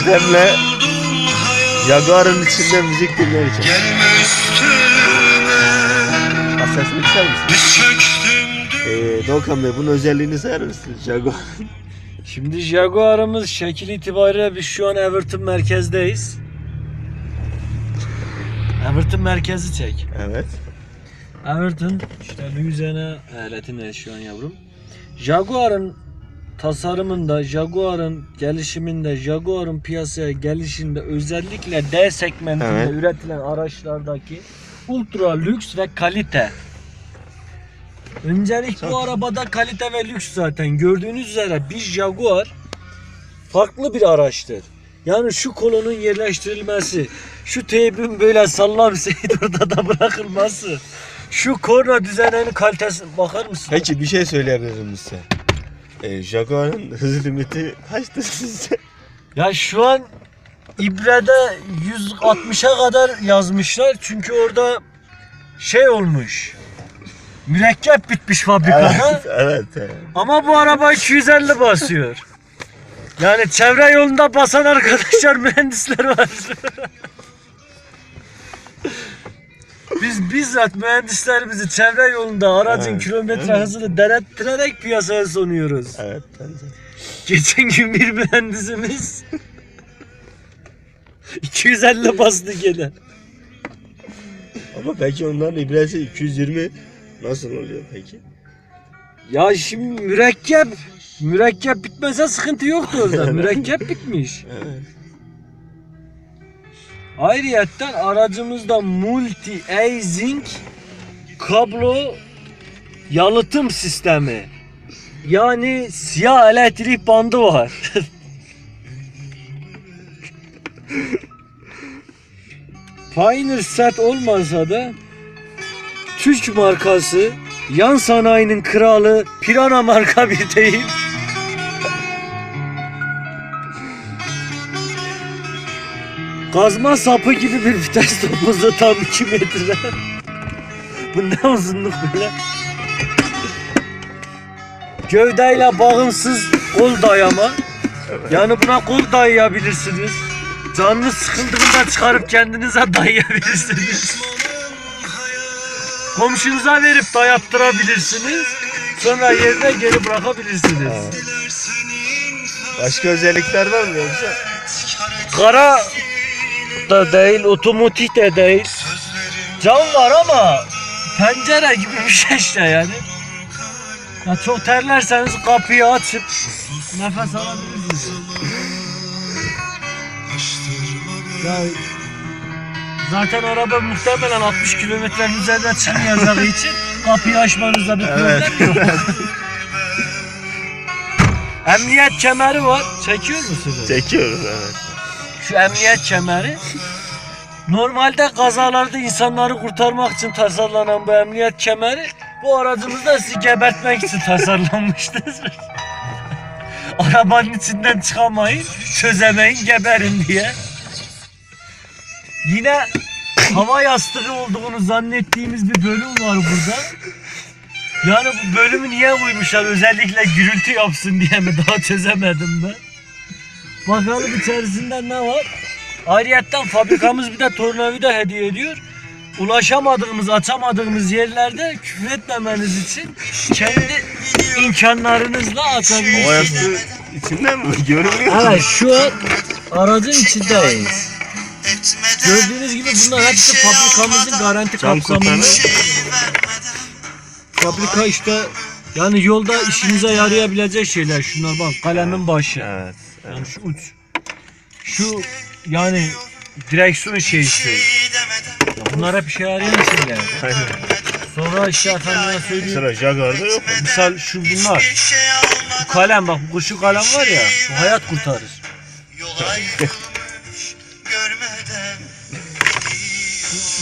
Dedemle Jaguar'ın içinde müzik dinlerken. Gelme üstüme Ha sesini? Diz çöktüm Ee, Doğukan Bey bunun özelliğini sayar mısın? Jaguar. Şimdi Jaguar'ımız şekil itibariyle biz şu an Everton merkezdeyiz. Everton merkezi çek. Evet. Everton işte Louisiana eyaletinde şu an yavrum. Jaguar'ın tasarımında, Jaguar'ın gelişiminde, Jaguar'ın piyasaya gelişinde özellikle D segmentinde Evet. üretilen araçlardaki ultra lüks ve kalite. Öncelik bu arabada kalite ve lüks zaten. Gördüğünüz üzere bir Jaguar farklı bir araçtır. Yani şu kolonun yerleştirilmesi, şu teybin böyle sallansaydı orada da bırakılması, şu korna düzeninin kalitesi bakar mısın? Peki bir şey söyleyebilirim size. Ee, Jaguar'ın hız limiti kaçtı sizce? Ya şu an ibrede 160'a kadar yazmışlar çünkü orada şey olmuş. Mürekkep bitmiş fabrikada. evet. evet. Ama bu araba 250 basıyor. Yani çevre yolunda basan arkadaşlar mühendisler var. Biz bizzat mühendislerimizi çevre yolunda aracın Evet, kilometre evet. hızını denettirerek piyasaya sunuyoruz. Evet bence. Geçen gün bir mühendisimiz 250 bastı gene. Ama peki onların ibresi 220 nasıl oluyor peki? Ya şimdi mürekkep mürekkep bitmese sıkıntı yoktu orada. mürekkep bitmiş. Evet. Ayrıyetten aracımızda multi zinc kablo yalıtım sistemi. Yani siyah elektrik bandı var. Pioneer set olmasa da Türk markası yan sanayinin kralı Pirana marka bir deyim. Kazma sapı gibi bir vites topuzu tam 2 metre. Bu ne uzunluk böyle? Gövdeyle bağımsız kol dayama. Yani buna kol dayayabilirsiniz. Canınız sıkıldığında çıkarıp kendinize dayayabilirsiniz. Komşunuza verip dayattırabilirsiniz. Sonra yerine geri bırakabilirsiniz. Başka özellikler var mı yoksa? Kara da değil, otomatik de değil. Cam var ama pencere gibi bir şey işte yani. Ya çok terlerseniz kapıyı açıp nefes alabilirsiniz. Ya zaten araba muhtemelen 60 kilometrenin üzerine çıkmayacağı için kapıyı açmanızda bir Evet. problem yok. Emniyet kemeri var. Çekiyor musunuz? Çekiyoruz evet. Şu emniyet kemeri normalde kazalarda insanları kurtarmak için tasarlanan bu emniyet kemeri bu aracımızda sizi gebertmek için tasarlanmıştır. Arabanın içinden çıkamayın, çözemeyin, geberin diye. Yine hava yastığı olduğunu zannettiğimiz bir bölüm var burada. Yani bu bölümü niye koymuşlar özellikle gürültü yapsın diye mi daha çözemedim ben. Bakalım içerisinde ne var? Ayrıyetten fabrikamız bir de tornavida hediye ediyor. Ulaşamadığımız, açamadığımız yerlerde küfür etmemeniz için kendi imkanlarınızla yastığı içinden mi? Görünüyor. Evet şu an aracın içindeyiz. Gördüğünüz gibi bunlar hepsi fabrikamızın garanti Cam kapsamında. kurtarır. Fabrika işte yani yolda işinize yarayabilecek şeyler. Şunlar bak kalemin başı. Evet. Yani şu uç. Şu yani direksiyon şeysi. Bunlar hep işe yarayan şeyler. Aynen. Sonra işte efendime söyleyeyim. Sıra Jaguar'da yok? Misal şu bunlar. Bu kalem bak bu şu kalem var ya. Bu hayat kurtarır.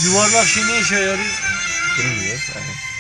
Yuvarlak şey ne işe yarıyor? Bilmiyoruz. Evet.